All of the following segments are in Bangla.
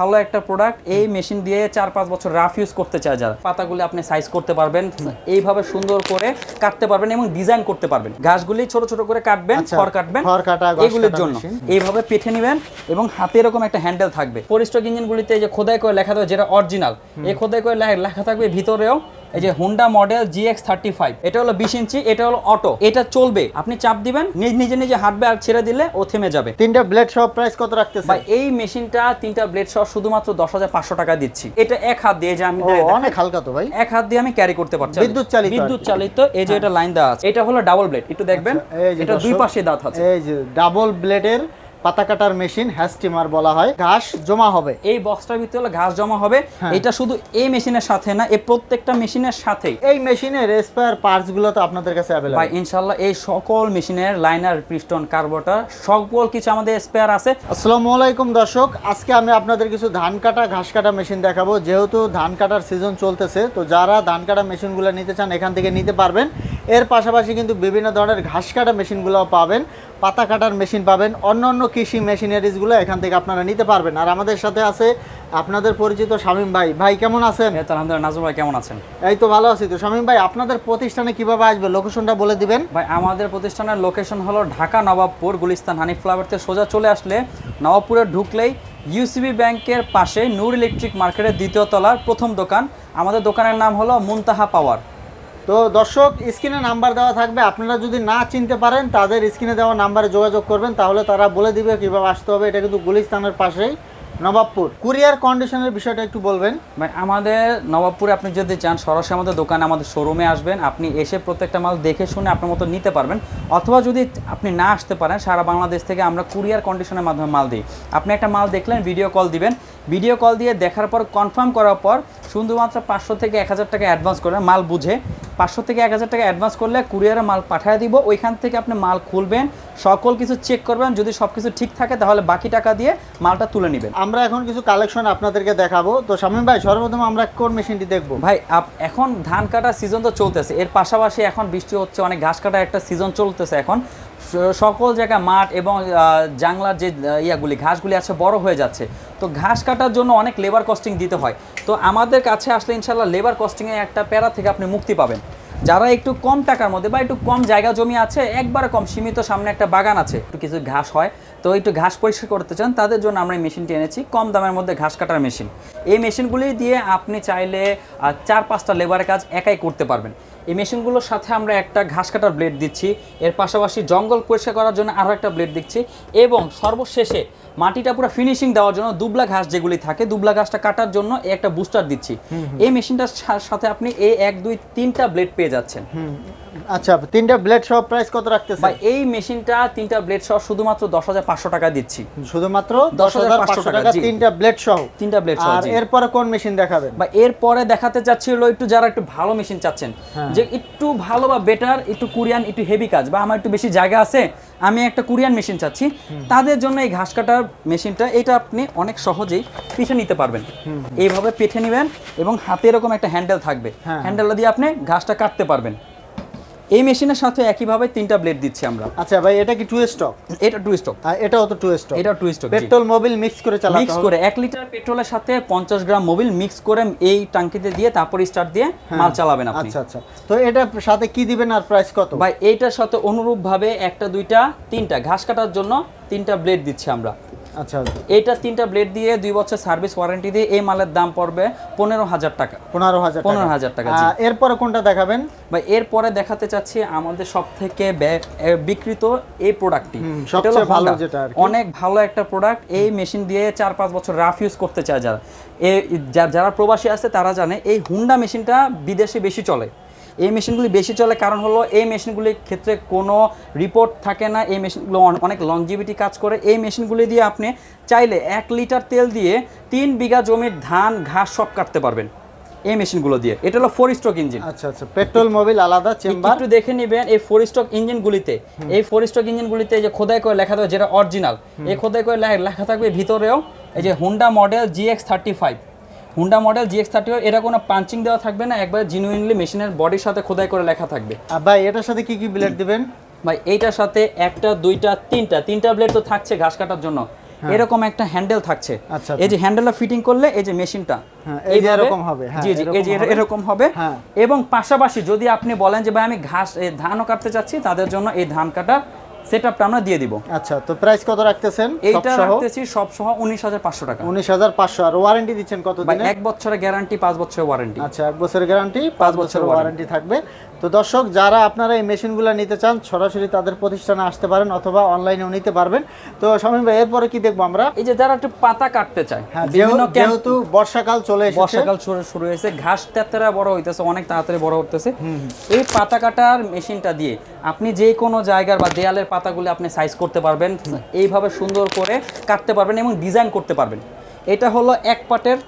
ভালো একটা প্রোডাক্ট এই মেশিন দিয়ে চার পাঁচ বছর রাফ ইউজ করতে চায় যারা। পাতাগুলি আপনি সাইজ করতে পারবেন এইভাবে সুন্দর করে কাটতে পারবেন এবং ডিজাইন করতে পারবেন। ঘাসগুলি ছোট ছোট করে কাটবেন আচ্ছা, খড় কাটবেন এগুলির জন্য। এইভাবে পেঠে নেবেন এবং হাতে এরকম একটা হ্যান্ডেল থাকবে। পরিস্টক ইঞ্জিনগুলিতে যে খোদাই করে লেখা থাকবে যেটা অরিজিনাল এই খোদাই করে লেখা থাকবে ভিতরেও এই যে Honda model GX thirty five এটা হলো বিশ ইঞ্চি এটা হলো অটো এটা চলবে। আপনি চাপ দিবেন নিজ নিজে নিজে হাঁটবে আর ছেড়ে দিলে ও থেমে যাবে। তিনটা ব্লেড সহ প্রাইস কত রাখতেছে ভাই এই মেশিনটা তিনটা ব্লেড সহ শুধুমাত্র দশ হাজার পাঁচশো টাকা দিচ্ছি। এটা এক হাত দিয়ে যে আমি অনেক হালকা তো ভাই। এক হাত দিয়ে আমি ক্যারি করতে পারছি। বিদ্যুৎ চালিত বিদ্যুৎ চালিত এই যে এটা লাইন দেওয়া আছে। এটা হলো ডাবল ব্লেড একটু দেখবেন। আচ্ছা, এটা দুই পাশে দাঁত আছে। এই যে ডাবল ব্লেডের পাতা কাটার মেশিন হ্যাস্টিমার বলা হয়। ঘাস জমা হবে। এই বক্সটার ভিতরে ঘাস জমা হবে। হ্যাঁ। এটা শুধু এই মেশিনের সাথে না এই প্রত্যেকটা মেশিনের সাথেই। এই মেশিনের স্পেয়ার পার্টসগুলো তো আপনাদের কাছে ভাই অ্যাভেলেবল ইনশাল্লাহ এই সকল মেশিনের লাইনার পিস্টন কার্বোটার সকল কিছু আমাদের স্পেয়ার আছে। আসসালামু আলাইকুম দর্শক আজকে আমি আপনাদের কিছু ধান কাটা ঘাস কাটা মেশিন দেখাবো। যেহেতু ধান কাটার সিজন চলতেছে তো যারা ধান কাটা মেশিনগুলো নিতে চান এখান থেকে নিতে পারবেন। এর পাশাপাশি কিন্তু বিভিন্ন ধরনের ঘাস কাটা মেশিনগুলোও পাবেন পাতা কাটার মেশিন পাবেন অন্য অন্য কৃষি মেশিনারিজগুলো এখান থেকে আপনারা নিতে পারবেন। আর আমাদের সাথে আছে আপনাদের পরিচিত শামীম ভাই। ভাই কেমন আছেন? আলহামদুলিল্লাহ নাজমুল ভাই কেমন আছেন? এই তো ভালো আছি। তো শামীম ভাই আপনাদের প্রতিষ্ঠানে কীভাবে আসবে? লোকেশনটা বলে দিবেন। ভাই আমাদের প্রতিষ্ঠানের লোকেশন হলো ঢাকা নবাবপুর গুলিস্তান হানিফ ফ্লাওয়ার থেকে সোজা চলে আসলে নবাবপুরে ঢুকলেই ইউসিবি ব্যাংকের পাশে নূর ইলেকট্রিক মার্কেটের দ্বিতীয় তলার প্রথম দোকান। আমাদের দোকানের নাম হলো মুনতাহা পাওয়ার। তো দর্শক, স্ক্রিনে নাম্বার দেওয়া থাকবে। আপনারা যদি না চিনতে পারেন, তাদের স্ক্রিনে দেওয়া নাম্বারে যোগাযোগ করবেন, তাহলে তারা বলে দিবে কীভাবে আসতে হবে। এটা কিন্তু গুলিস্তানের পাশেই, নবাবপুর। কুরিয়ার কন্ডিশনের বিষয়টা একটু বলবেন। ভাই, আমাদের নবাবপুরে আপনি যদি চান, সরাসরি আমাদের দোকানে, আমাদের শোরুমে আসবেন। আপনি এসে প্রত্যেকটা মাল দেখে শুনে আপনার মতো নিতে পারবেন। অথবা যদি আপনি না আসতে পারেন, সারা বাংলাদেশ থেকে আমরা কুরিয়ার কন্ডিশনের মাধ্যমে মাল দিই। আপনি একটা মাল দেখলেন, ভিডিও কল দিবেন। ভিডিও কল দিয়ে দেখার পর, কনফার্ম করার পর, শুধুমাত্র পাঁচশো থেকে এক হাজার টাকা অ্যাডভান্স করবেন মাল বুঝে পাঁচশো থেকে এক হাজার টাকা অ্যাডভান্স করলে কুরিয়ারে মাল পাঠিয়ে দিব। ওইখান থেকে আপনি মাল খুলবেন সকল কিছু চেক করবেন যদি সব কিছু ঠিক থাকে তাহলে বাকি টাকা দিয়ে মালটা তুলে নেবেন। আমরা এখন কিছু কালেকশন আপনাদেরকে দেখাবো। তো শামীম ভাই সর্বপ্রথম আমরা কোন মেশিনটি দেখব? ভাই এখন ধান কাটার সিজন তো চলতেছে। এর পাশাপাশি এখন বৃষ্টি হচ্ছে অনেক ঘাস কাটার একটা সিজন চলতেছে এখন। সকল জায়গায় মাঠ এবং জাংলার যে ইয়াগুলি ঘাসগুলি আছে বড় হয়ে যাচ্ছে। তো ঘাস কাটার জন্য অনেক লেবার কস্টিং দিতে হয়। তো আমাদের কাছে আসলে ইনশাল্লাহ লেবার কস্টিংয়ে একটা প্যারা থেকে আপনি মুক্তি পাবেন। যারা একটু কম টাকার মধ্যে বা একটু কম জায়গা জমি আছে, একবারে কম সীমিত সামনে একটা বাগান আছে, একটু কিছু ঘাস হয়, তো একটু ঘাস পরিষ্কার করতে চান, তাদের জন্য আমরা এই মেশিনটি এনেছি, কম দামের মধ্যে ঘাস কাটার মেশিন এই মেশিনগুলি দিয়ে আপনি চাইলে চার পাঁচটা লেবারের কাজ একাই করতে পারবেন। এই মেশিনগুলোর সাথে আমরা একটা ঘাস কাটার ব্লেড দিচ্ছি, এর পাশাপাশি জঙ্গল পরিষ্কার করার জন্য আরও একটা ব্লেড দিচ্ছি, এবং সর্বশেষে মাটিটা পুরো ফিনিশিং দেওয়ার জন্য দুবলা ঘাস যেগুলি থাকে দুবলা ঘাসটা কাটার জন্য একটা বুস্টার দিচ্ছি। এই মেশিনটার সাথে আপনি এই এক দুই তিনটা ব্লেড পেয়ে যাচ্ছেন। আচ্ছা তিনটা ব্লেড সহ প্রাইস কত রাখতেছে বা এই মেশিনটা তিনটা ব্লেড সহ শুধুমাত্র দশ হাজার পাঁচশো টাকা দিচ্ছি। শুধুমাত্র দশ হাজার পাঁচশো 10,500 টাকা তিনটা ব্লেড সহ। তিনটা ব্লেড সহ আর। এরপরে কোন মেশিন দেখাবেন? বা এরপরে দেখাতে চাচ্ছিল একটু যারা একটু ভালো মেশিন চাচ্ছেন হ্যাঁ। যে একটু ভালো বা বেটার একটু কোরিয়ান একটু হেভি কাজ বা আমার একটু বেশি জায়গা আছে আমি একটা কোরিয়ান মেশিন চাচ্ছি তাদের জন্য এই ঘাস কাটার মেশিনটা এটা আপনি অনেক সহজেই পিঠে নিতে পারবেন। এইভাবে পিঠে নেবেন এবং হাতে এরকম একটা হ্যান্ডেল থাকবে। হ্যাঁ। হ্যান্ডেলটা দিয়ে আপনি ঘাসটা কাটতে পারবেন। এই মেশিনের সাথে একইভাবে তিনটা ব্লেড দিচ্ছি আমরা। আচ্ছা ভাই এটা কি টু স্টক এটা টু স্টক আর এটাও তো টু স্টক এটা two stroke petrol mobil mix করে চালাতে মিক্স করে এক লিটার পেট্রোলের সাথে পঞ্চাশ গ্রাম মোবিল মিক্স করে এই টাঙ্কিতে দিয়ে তারপর স্টার্ট দিয়ে মাল চালাবেন আপনি। আচ্ছা আচ্ছা। তো এটা সাথে কি দিবেন আর প্রাইস কত? ভাই এইটার সাথে অনুরূপ ভাবে একটা দুইটা তিনটা ঘাস কাটার জন্য তিনটা ব্লেড দিচ্ছি আমরা। আচ্ছা এইটা তিনটা ব্লেড দিয়ে দুই বছর সার্ভিস ওয়ারেন্টি দিয়ে এই মালের দাম পড়বে পনেরো হাজার টাকা। পনেরো হাজার পনেরো হাজার টাকা এরপরে কোনটা দেখাবেন? ভাই এরপরে দেখাতে চাচ্ছি আমাদের সব থেকে বিকৃত এই প্রোডাক্টটি এটা সবচেয়ে ভালো যেটা অনেক ভালো একটা প্রোডাক্ট এই মেশিন দিয়ে চার পাঁচ বছর রাফ ইউজ করতে চায় যারা। এ যারা প্রবাসী আছে তারা জানে এই হুন্ডা মেশিনটা বিদেশে বেশি চলে। এই মেশিনগুলি বেশি চলে কারণ হলো এই মেশিনগুলির ক্ষেত্রে কোনো রিপোর্ট থাকে না এই মেশিনগুলো অনেক লংজিভিটি কাজ করে। এই মেশিনগুলি দিয়ে আপনি চাইলে এক লিটার তেল দিয়ে তিন বিঘা জমির ধান ঘাস সব কাটতে পারবেন এই মেশিনগুলো দিয়ে। এটা হলো ফোর স্ট্রোক ইঞ্জিন আচ্ছা আচ্ছা পেট্রোল মোবিল আলাদা চেম্বার একটু দেখে নেবেন এই ফোর স্টক ইঞ্জিনগুলিতে এই ফোর স্টক ইঞ্জিনগুলিতে যে খোদাই করে লেখা থাকবে যেটা অরিজিনাল এই খোদাই করে লেখা থাকবে ভিতরেও এই যে Honda model GX thirty five Honda model GX thirty এটা কোনো পাঞ্চিং দেওয়া থাকবে না একবার জিনুইনলি মেশিনের বডির সাথে খোদাই করে লেখা থাকবে। ভাই এটার সাথে কি কি ব্লেড দিবেন? ভাই এইটার সাথে একটা দুইটা তিনটা তিনটা ব্লেড তো থাকছে ঘাস কাটার জন্য। এরকম একটা হ্যান্ডেল থাকছে। আচ্ছা, এই যে হ্যান্ডেলটা ফিটিং করলে এই যে মেশিনটা হ্যাঁ, এই যে এরকম হবে, হ্যাঁ, জি জি এই যে এরকম হবে। হ্যাঁ। এবং পাশাপাশি যদি আপনি বলেন যে ভাই আমি ঘাস ধানও কাটতে চাচ্ছি তাদের জন্য এই ধান কাটা সেটআপটা আমরা দিয়ে দিব। আচ্ছা তো প্রাইস কত রাখতেছেন? এইটা রাখতেছি সব সহ উনিশ হাজার পাঁচশো টাকা। উনিশ হাজার পাঁচশো। আর ওয়ারেন্টি দিচ্ছেন কত দিনের এক বছরের গ্যারান্টি পাঁচ বছরের ওয়ারেন্টি আচ্ছা এক বছরের গ্যারান্টি পাঁচ বছরের ওয়ারেন্টি থাকবে। তো দর্শক যারা আপনারা এই মেশিনগুলো নিতে চান সরাসরি তাদের প্রতিষ্ঠানে আসতে পারেন অথবা অনলাইনেও নিতে পারবেন। তো সমীর ভাই এরপরে কি দেখব আমরা? এই যে যারা একটু পাতা কাটতে চায় হ্যাঁ যেহেতু- বর্ষাকাল চলে এসেছে। বর্ষাকাল শুরু শুরু হয়েছে ঘাস তেতরা বড় হইতেছে অনেক তাড়াতাড়ি বড় হতেছে এই পাতা কাটার মেশিনটা দিয়ে আপনি যে কোনো জায়গার বা দেয়ালের পাতাগুলো আপনি সাইজ করতে পারবেন এইভাবে সুন্দর করে কাটতে পারবেন এবং ডিজাইন করতে পারবেন। এটা হলো এক পাটের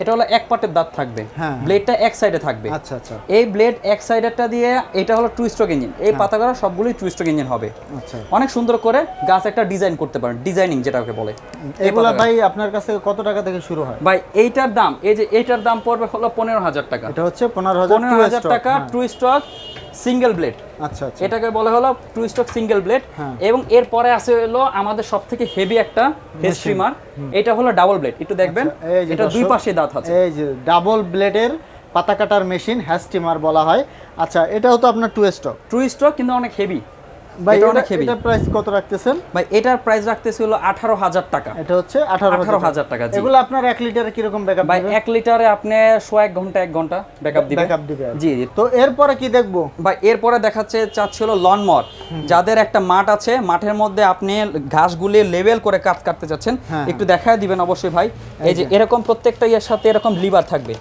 এটা হলো এক পাটের দাঁত থাকবে। হ্যাঁ। ব্লেডটা এক সাইডে থাকবে। আচ্ছা আচ্ছা। এই ব্লেড এক সাইডেরটা দিয়ে এটা হলো টু স্ট্রোক ইঞ্জিন এই পাতাগুলো কাটা সবগুলোই টু স্ট্রোক ইঞ্জিন হবে। আচ্ছা। অনেক সুন্দর করে গাছ একটা ডিজাইন করতে পারেন ডিজাইনিং যেটাকে বলে। এগুলা ভাই আপনার কাছে কত টাকা থেকে শুরু হয়? ভাই এইটার দাম এই যে এইটার দাম পড়বে হলো পনেরো হাজার টাকা। এটা হচ্ছে পনেরো হাজার টাকা টু স্টক সিঙ্গেল ব্লেড আচ্ছা আচ্ছা। এটাকে বলা হলো টু স্টক সিঙ্গেল ব্লেড এবং এর পরে আছে হলো আমাদের সব থেকে হেভি একটা হেড স্ট্রিমার এটা হলো ডাবল ব্লেড একটু দেখবেন আচ্ছা, এটা দুই পাশে দাঁত আছে। এই যে ডাবল ব্লেডের পাতা কাটার মেশিন হ্যাস্টিমার বলা হয়। আচ্ছা এটাও তো আপনার টু স্টক টু স্টক কিন্তু অনেক হেভি ভাই এটা এটা অনেক হেভি এটা প্রাইস কত রাখতেছেন? ভাই এটার প্রাইস রাখতেছি হলো আঠারো হাজার টাকা। এটা হচ্ছে আঠারো আঠারো হাজার টাকা এগুলো আপনার এক লিটারে কীরকম ব্যাকআপ ভাই এক লিটারে আপনি শো ঘণ্টা এক ঘণ্টা ব্যাকআপ দিবে। ব্যাকআপ দিবে জি জি। তো এরপরে কি দেখব? ভাই এরপরে দেখাচ্ছে চাচ্ছিল লনমর যাদের একটা মাঠ আছে মাঠের মধ্যে আপনি ঘাসগুলি লেভেল করে কাট কাটতে চাচ্ছেন হ্যাঁ, একটু দেখায় দিবেন অবশ্যই ভাই। এই যে এরকম প্রত্যেকটা ইয়ের সাথে এরকম লিভার থাকবে।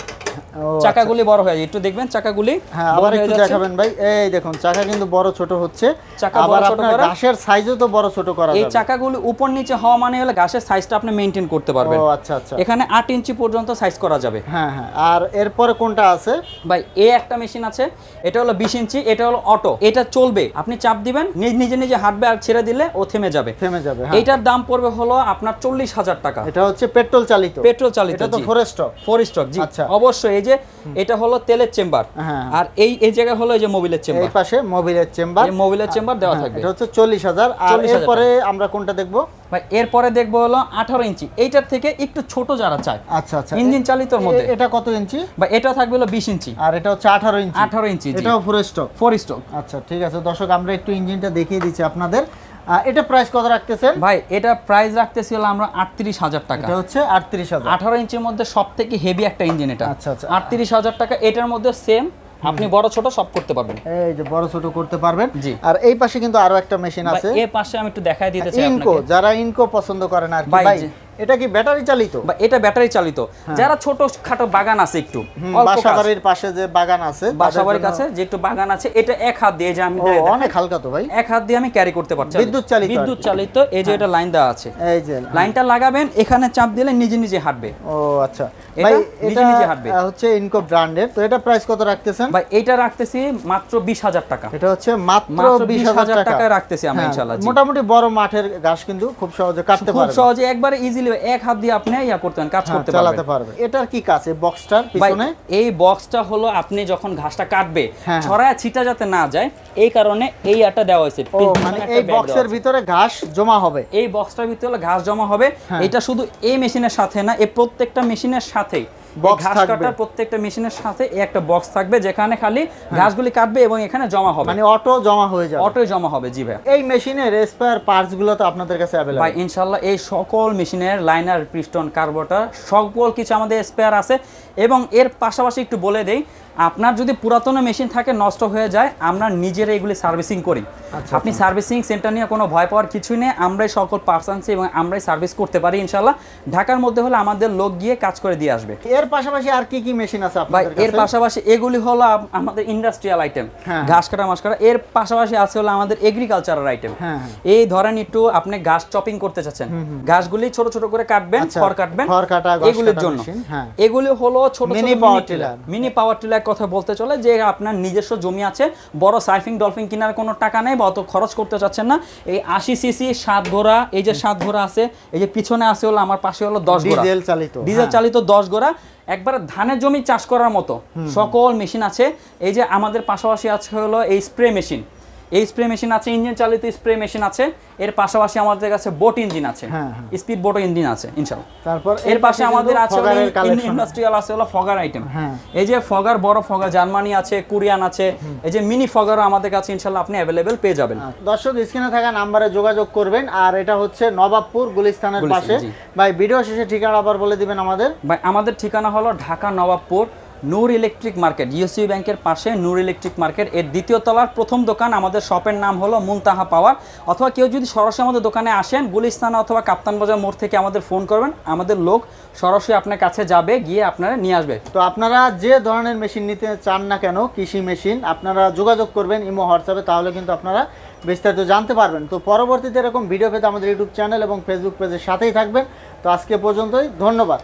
চাকাগুলি বড় হয়ে যায়। একটু দেখবেন চাকাগুলি হ্যাঁ আবার একটু দেখাবেন ভাই। এই দেখুন চাকা কিন্তু বড় ছোট হচ্ছে। চাকা আবার বড় ছোট আপনার। ঘাসের সাইজও তো বড় ছোট করা এই চাকাগুলি উপর নিচে হওয়া মানে হলে ঘাসের সাইজটা আপনি মেনটেন করতে পারবেন। ও আচ্ছা আচ্ছা। এখানে আট ইঞ্চি পর্যন্ত সাইজ করা যাবে। হ্যাঁ হ্যাঁ। আর এরপরে কোনটা আছে? ভাই এ একটা মেশিন আছে। এটা হলো বিশ ইঞ্চি এটা হলো অটো এটা চলবে। আপনি চাপ দিবেন নিজ নিজে নিজে হাঁটবে আর ছেড়ে দিলে ও থেমে যাবে। থেমে যাবে হ্যাঁ। এইটার দাম পড়বে হলো আপনার চল্লিশ হাজার টাকা। এটা হচ্ছে পেট্রোল চালিত। পেট্রোল চালিত এটা তো জি। ফরেস্ট ফোর স্টক জি। আচ্ছা। অবশ্যই এই যে এটা হলো তেলের চেম্বার। হ্যাঁ। আর এই এই জায়গায় হলো এই যে মোবিলের এই পাশে মোবিলের চেম্বার। এই মোবিলের চেম্বার দেওয়া থাকবে। এটা হচ্ছে চল্লিশ হাজার। আর এরপরে আমরা কোনটা দেখব? ভাই এরপরে দেখব হলো আঠারো ইঞ্চি। এইটার থেকে একটু ছোট যারা চায়। আচ্ছা আচ্ছা। ইঞ্জিন চালিতর মধ্যে। এটা কত ইঞ্চি? বা এটা থাকবে হলো বিশ ইঞ্চি। আর এটা হচ্ছে আঠারো ইঞ্চি। আঠারো ইঞ্চি জি। এটাও ফুল স্টক ফোর স্টক আচ্ছা ঠিক আছে। দর্শক আমরা একটু ইঞ্জিনটা দেখিয়ে দিচ্ছি আপনাদের। এটা প্রাইস কত রাখতেছেন? ভাই এটা প্রাইস রাখতেছিল আমরা আটত্রিশ হাজার টাকা। এটা হচ্ছে আটত্রিশ হাজার। আঠারো ইঞ্চির মধ্যে সব থেকে হেভি একটা ইঞ্জিন এটা। আচ্ছা, আচ্ছা। আটত্রিশ হাজার টাকা এটার মধ্যে সেম আপনি বড় ছোট সব করতে পারবেন। এই যে বড় ছোট করতে পারবেন। জি। আর এই পাশে কিন্তু আরও একটা মেশিন আছে। এই পাশে আমি একটু দেখাই দিতে চাই ইনকো যারা ইনকো পছন্দ করেন আর কি ভাই, এটা কি ব্যাটারি চালিত? বা এটা ব্যাটারি চালিত। যারা ছোট খাটো বাগান আছে একটু হুম, অল্প বাসা কাজ। বাড়ির পাশে যে বাগান আছে বাসাবাড়ির কাছে যে একটু বাগান আছে এটা এক হাত দিয়ে যে আমি অনেক হালকা তো ভাই। এক হাত দিয়ে আমি ক্যারি করতে পারছি। বিদ্যুৎ চালিত বিদ্যুৎ চালিত এই যে এটা লাইন দেওয়া আছে। এই যে লাইনটা লাগাবেন এখানে চাপ দিলে নিজে নিজে হাঁটবে। ও আচ্ছা। ভাই নিজে এটা নিজে হাঁটবে। হচ্ছে ইনকো ব্র্যান্ডের তো এটা প্রাইস কত রাখতেছেন? বা এটা রাখতেছি মাত্র বিশ হাজার টাকা। এটা হচ্ছে মাত্র মাত্র 20,000 টাকা। রাখতেছি হ্যাঁ, ইনশাআল্লাহ, মোটামুটি বড় মাঠের ঘাস কিন্তু খুব সহজে কাটতে পারবে খুব সহজে একবারে ইজিলি এক হাত দিয়ে আপনি ইয়া করতে পারেন কাজ হ্যাঁ, করতে চালাতে পারবেন। এটার কি কাজ? এই বক্সটার পিছনে? এই বক্সটা হলো আপনি যখন ঘাসটা কাটবে হ্যাঁ। ছড়ায় ছিটা যাতে না যায় এই কারণে এই আটা দেওয়া হয়েছে মানে এই বক্সের ভিতরে ঘাস জমা হবে? এই বক্সটার ভিতরে ঘাস জমা হবে। হ্যাঁ। এটা শুধু এই মেশিনের সাথে না এই প্রত্যেকটা মেশিনের সাথেই। ঘাস কাটার প্রত্যেকটা মেশিনের সাথে একটা বক্স থাকবে যেখানে খালি ঘাসগুলি কাটবে এবং এখানে জমা হবে। মানে অটো জমা হয়ে যাবে। অটোই জমা হবে জি ভাই এই মেশিনের স্পেয়ার পার্টসগুলো তো আপনাদের কাছে ভাই ইনশাআল্লাহ ইনশাল্লাহ এই সকল মেশিনের লাইনার পিস্টন কার্বোটার সকল কিছু আমাদের স্পেয়ার আছে। এবং এর পাশাপাশি একটু বলে দেই আপনার যদি পুরাতন মেশিন থাকে নষ্ট হয়ে যায় আমরা নিজেরা এগুলি সার্ভিসিং করি। আচ্ছা, আপনি সার্ভিসিং সেন্টার নিয়ে কোনো ভয় পাওয়ার কিছুই নেই আমরাই সকল পার্টস আনছি এবং আমরাই সার্ভিস করতে পারি ইনশাল্লাহ ঢাকার মধ্যে হলে আমাদের লোক গিয়ে কাজ করে দিয়ে আসবে। এর পাশাপাশি আর কি কি মেশিন আছে ভাই এর পাশাপাশি এগুলি হলো আমাদের ইন্ডাস্ট্রিয়াল আইটেম হ্যাঁ। ঘাস কাটা মাছ কাটা এর পাশাপাশি আছে হলো আমাদের এগ্রিকালচারাল আইটেম হ্যাঁ, হ্যাঁ। এই ধরেন একটু আপনি ঘাস চপিং করতে চাচ্ছেন। ঘাসগুলি ছোট ছোট করে কাটবেন আচ্ছা, খড় কাটবেন এগুলির জন্য। এগুলি হলো ছোট mini power tiller mini power tiller কথা বলতে চলে যে আপনার নিজস্ব জমি আছে বড় সাইফিং ডলফিন কেনার কোনো টাকা নেই বা অত খরচ করতে চাচ্ছেন না। এই আশি সিসি সাত ঘোড়া এই যে সাত ঘোড়া আছে এই যে পিছনে আছে হলো আমার পাশে হলো দশ ঘোড়া। ডিজেল চালিত ডিজেল হ্যাঁ। চালিত দশ ঘোড়া। একবারে ধানের জমি চাষ করার মতো সকল মেশিন আছে। এই যে আমাদের পাশাপাশি আছে হলো এই স্প্রে মেশিন। এই স্প্রে মেশিন আছে ইঞ্জিন চালিত স্প্রে মেশিন আছে এর পাশাপাশি আমাদের কাছে বোট ইঞ্জিন আছে হ্যাঁ, হ্যাঁ। স্পিড বোট ইঞ্জিন আছে ইনশাল্লাহ তারপর এর পাশে আমাদের আছে ইন্ডাস্ট্রিয়াল আছে হলো ফগার আইটেম হ্যাঁ। এই যে ফগার বড় ফগার জার্মানি আছে কোরিয়ান আছে এই যে মিনি ফগারও আমাদের কাছে ইনশাল্লাহ আপনি অ্যাভেলেবেল পেয়ে যাবেন। দর্শক স্ক্রিনে থাকা নাম্বারে যোগাযোগ করবেন আর এটা হচ্ছে নবাবপুর গুলিস্তানের পাশে। ভাই ভিডিও শেষে ঠিকানা আবার বলে দিবেন আমাদের। ভাই আমাদের ঠিকানা হলো Dhaka Nawabpur Noor electric market, UC ব্যাংকের পাশে নূর ইলেকট্রিক মার্কেট। এর দ্বিতীয় তলার প্রথম দোকান আমাদের শপের নাম হলো মুনতাহা পাওয়ার। অথবা কেউ যদি সরাসরি আমাদের দোকানে আসেন, গুলিস্তান অথবা কাপ্তান বাজার মোড় থেকে আমাদের ফোন করবেন। আমাদের লোক সরাসরি আপনার কাছে যাবে, গিয়ে আপনারা নিয়ে আসবে। তো আপনারা যে ধরনের মেশিন নিতে চান না কেন, কৃষি মেশিন, আপনারা যোগাযোগ করবেন ইমো হোয়াটসঅ্যাপে, তাহলে কিন্তু আপনারা বিস্তারিত জানতে পারবেন। তো পরবর্তীতে এরকম ভিডিও পেতে আমাদের ইউটিউব চ্যানেল এবং ফেসবুক পেজের সাথেই থাকবেন। তো আজকে পর্যন্তই, ধন্যবাদ।